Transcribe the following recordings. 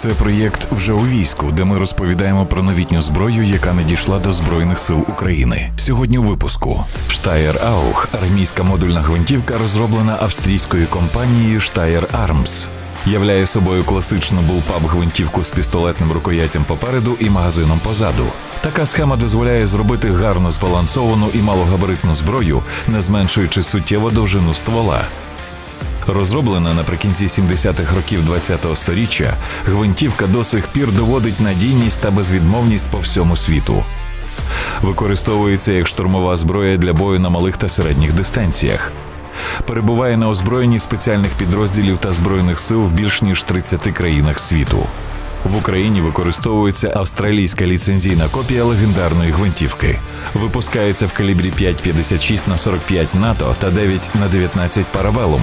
Це проєкт вже у війську, де ми розповідаємо про новітню зброю, яка надійшла до Збройних сил України. Сьогодні у випуску Штаєр Аух армійська модульна гвинтівка, розроблена австрійською компанією Штаєр Армс. Являє собою класичну булпап гвинтівку з пістолетним рукояттям попереду і магазином позаду. Така схема дозволяє зробити гарно збалансовану і малогабаритну зброю, не зменшуючи суттєво довжину ствола. Розроблена наприкінці 70-х років ХХ століття, гвинтівка до сих пір доводить надійність та безвідмовність по всьому світу. Використовується як штурмова зброя для бою на малих та середніх дистанціях. Перебуває на озброєнні спеціальних підрозділів та збройних сил в більш ніж 30 країнах світу. В Україні використовується австралійська ліцензійна копія легендарної гвинтівки. Випускається в калібрі 5,56 на 45 НАТО та 9 на 19 парабелум.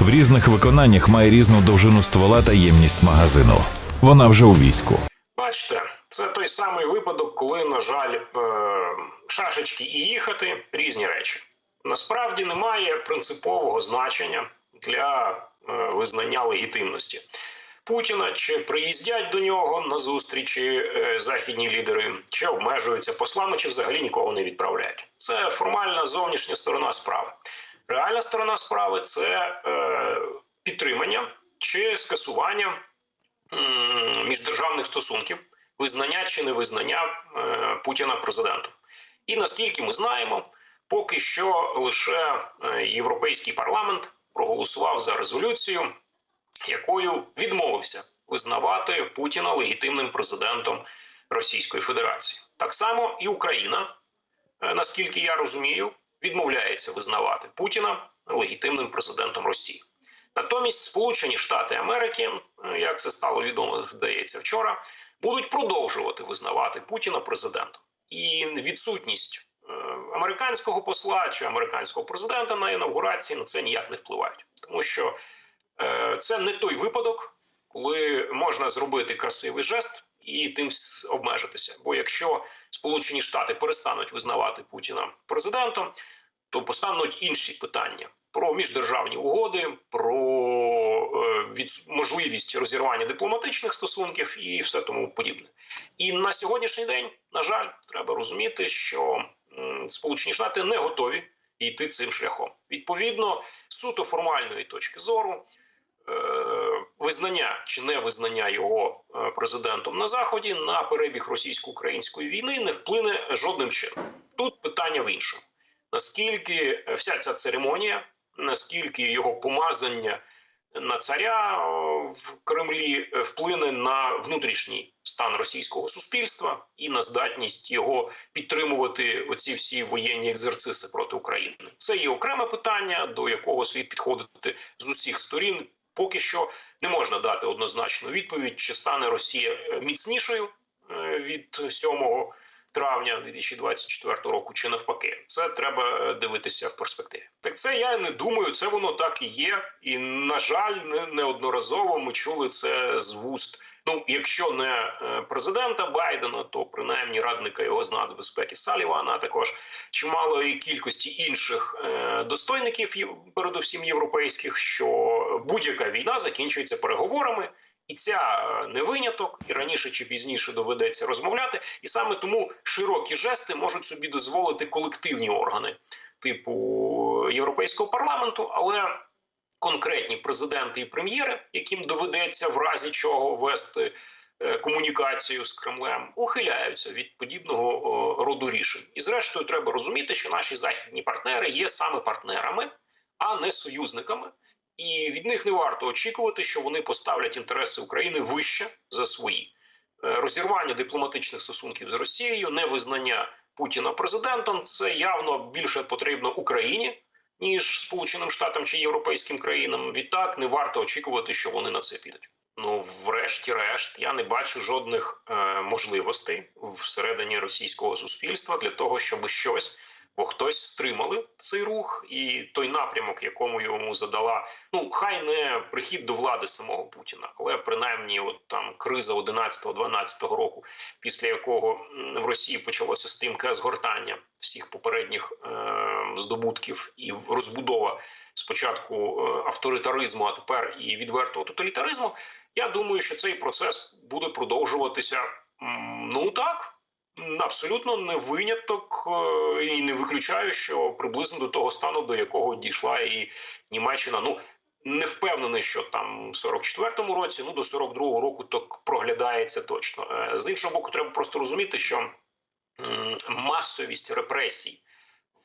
В різних виконаннях має різну довжину ствола та ємність магазину. Вона вже у війську. Бачите, це той самий випадок, коли, на жаль, е, шашечки і їхати різні речі. Насправді немає принципового значення для е, визнання легітимності Путіна, чи приїздять до нього на зустрічі е, західні лідери, чи обмежуються послами, чи взагалі нікого не відправляють. Це формальна зовнішня сторона справи. Реальна сторона справи це е, підтримання чи скасування міждержавних стосунків, визнання чи невизнання е, Путіна президентом. І наскільки ми знаємо, поки що лише е, європейський парламент проголосував за резолюцію, якою відмовився визнавати Путіна легітимним президентом Російської Федерації. Так само і Україна, е, наскільки я розумію, відмовляється визнавати Путіна легітимним президентом Росії. Натомість Сполучені Штати Америки, е, як це стало відомо, здається вчора, будуть продовжувати визнавати Путіна президентом. І відсутність е, американського посла чи американського президента на інавгурації на це ніяк не впливають, тому що е, це не той випадок, коли можна зробити красивий жест і тим обмежитися. Бо якщо Сполучені Штати перестануть визнавати Путіна президентом, то постануть інші питання про міждержавні угоди, про е, відс- можливість розірвання дипломатичних стосунків і все тому подібне. І на сьогоднішній день, на жаль, треба розуміти, що Сполучені Штати не готові йти цим шляхом. Відповідно, суто формальної точки зору. Е, Визнання чи не визнання його е, президентом на заході на перебіг російсько-української війни не вплине жодним чином. Тут питання в іншому: наскільки вся ця церемонія, наскільки його помазання на царя е, в Кремлі е, вплине на внутрішній стан російського суспільства і на здатність його підтримувати оці всі воєнні екзерциси проти України. Це є окреме питання, до якого слід підходити з усіх сторін. Поки що не можна дати однозначну відповідь, чи стане Росія е, міцнішою е, від 7 травня 2024 року, чи навпаки, це треба е, дивитися в перспективі. Так це я не думаю, це воно так і є. І на жаль, не неодноразово ми чули це з вуст. Ну, якщо не президента Байдена, то принаймні радника його з нацбезпеки Салівана, а також чималої кількості інших достойників, передусім європейських, що будь-яка війна закінчується переговорами. І ця е, не виняток, і раніше чи пізніше доведеться розмовляти. І саме тому широкі жести можуть собі дозволити колективні органи, типу Європейського парламенту, але конкретні президенти і прем'єри, яким доведеться в разі чого вести е, комунікацію з Кремлем, ухиляються від подібного роду рішень. І зрештою, треба розуміти, що наші західні партнери є саме партнерами, а не союзниками. І від них не варто очікувати, що вони поставлять інтереси України вище за свої. Е, Розірвання дипломатичних стосунків з Росією, невизнання Путіна президентом це явно більше потрібно Україні, ніж Сполученим Штатам чи європейським країнам. Відтак не варто очікувати, що вони на це підуть. Ну, врешті-решт, я не бачу жодних е, можливостей всередині російського суспільства для того, щоб щось бо хтось стримали цей рух, і той напрямок, якому йому задала, ну хай не прихід до влади самого Путіна, але принаймні, от там криза 11-12 року, після якого в Росії почалося стрімке згортання всіх попередніх е, здобутків і розбудова спочатку е, авторитаризму, а тепер і відвертого тоталітаризму. Я думаю, що цей процес буде продовжуватися. Ну так, абсолютно не виняток е, і не виключаю, що приблизно до того стану, до якого дійшла і Німеччина. Ну не впевнений, що там в 44-му році, ну до 42-го року так проглядається точно. Е, З іншого боку, треба просто розуміти, що масовість репресій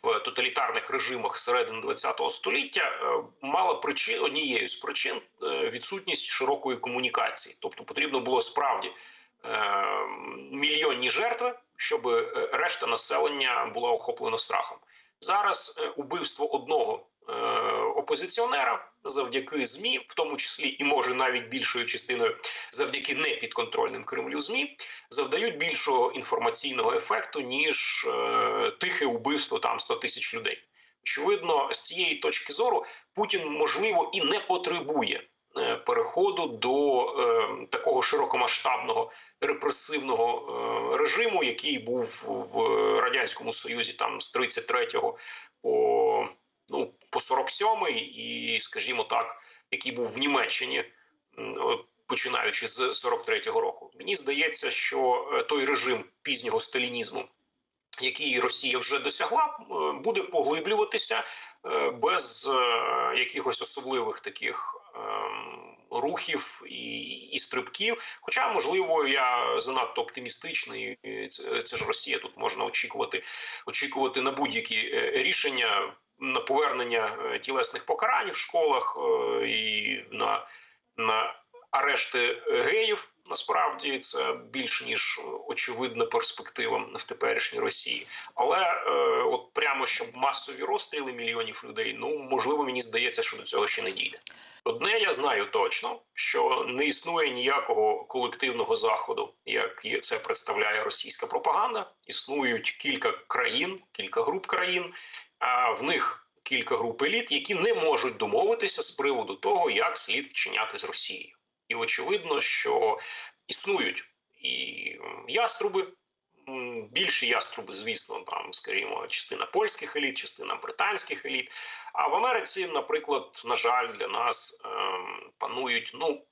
в тоталітарних режимах середини ХХ століття е, мала причин однією з причин відсутність широкої комунікації, тобто потрібно було справді мільйонні жертви, щоб е, решта населення була охоплена страхом. Зараз е, убивство одного е, опозиціонера завдяки змі, в тому числі і може навіть більшою частиною завдяки непідконтрольним Кремлю змі, завдають більшого інформаційного ефекту ніж тихе убивство там 100 тисяч людей. Очевидно, з цієї точки зору Путін можливо і не потребує переходу до е, такого широкомасштабного репресивного е, режиму, який був в радянському союзі там з 33-го по ну по 47-й і, скажімо так, який був в Німеччині. Починаючи з 43-го року, мені здається, що е, той режим пізнього сталінізму, який Росія вже досягла, е, буде поглиблюватися е, без е, якихось особливих таких ем, рухів і, і стрибків. Хоча, можливо, я занадто оптимістичний. Це, це ж Росія. Тут можна очікувати, очікувати на будь-які рішення на повернення тілесних покарань в школах і на, на арешти геїв. Насправді це більш ніж очевидна перспектива в теперішній Росії. Але е, от прямо щоб масові розстріли мільйонів людей, ну можливо, мені здається, що до цього ще не дійде. Одне я знаю точно, що не існує ніякого колективного заходу, як це представляє російська пропаганда. Існують кілька країн, кілька груп країн, а в них кілька груп еліт, які не можуть домовитися з приводу того, як слід вчиняти з Росією. І очевидно, що існують і яструби, більші яструби, звісно, там, скажімо, частина польських еліт, частина британських еліт. А в Америці, наприклад, на жаль, для нас ем, панують, ну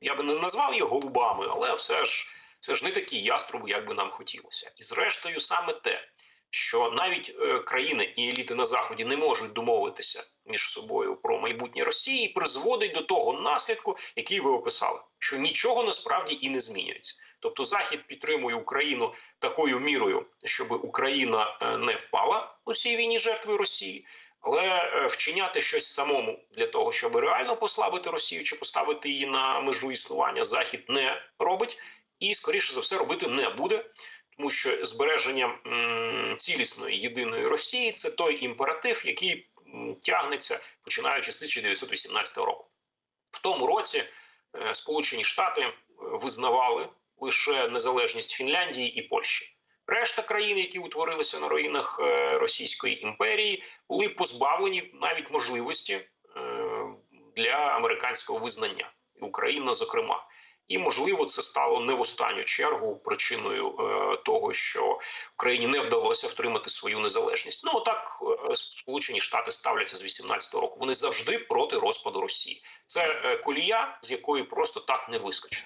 я би не назвав їх голубами, але все ж все ж не такі яструби, як би нам хотілося. І зрештою, саме те, що навіть е, країни і еліти на заході не можуть домовитися між собою про майбутнє Росії, і призводить до того наслідку, який ви описали, що нічого насправді і не змінюється. Тобто Захід підтримує Україну такою мірою, щоб Україна е, не впала у цій війні жертвою Росії. Але е, вчиняти щось самому для того, щоб реально послабити Росію чи поставити її на межу існування, Захід не робить і, скоріше за все, робити не буде, тому що збереження цілісної єдиної Росії це той імператив, який тягнеться починаючи з 1918 року. В тому році е, Сполучені Штати е, визнавали лише незалежність Фінляндії і Польщі. Решта країн, які утворилися на руїнах е, Російської імперії, були позбавлені навіть можливості для американського визнання, Україна, зокрема. І можливо, це стало не в останню чергу причиною е, того, що Україні не вдалося втримати свою незалежність. Ну так е, Сполучені Штати ставляться з 18-го року. Вони завжди проти розпаду Росії. Це е, колія, з якої просто так не вискочить.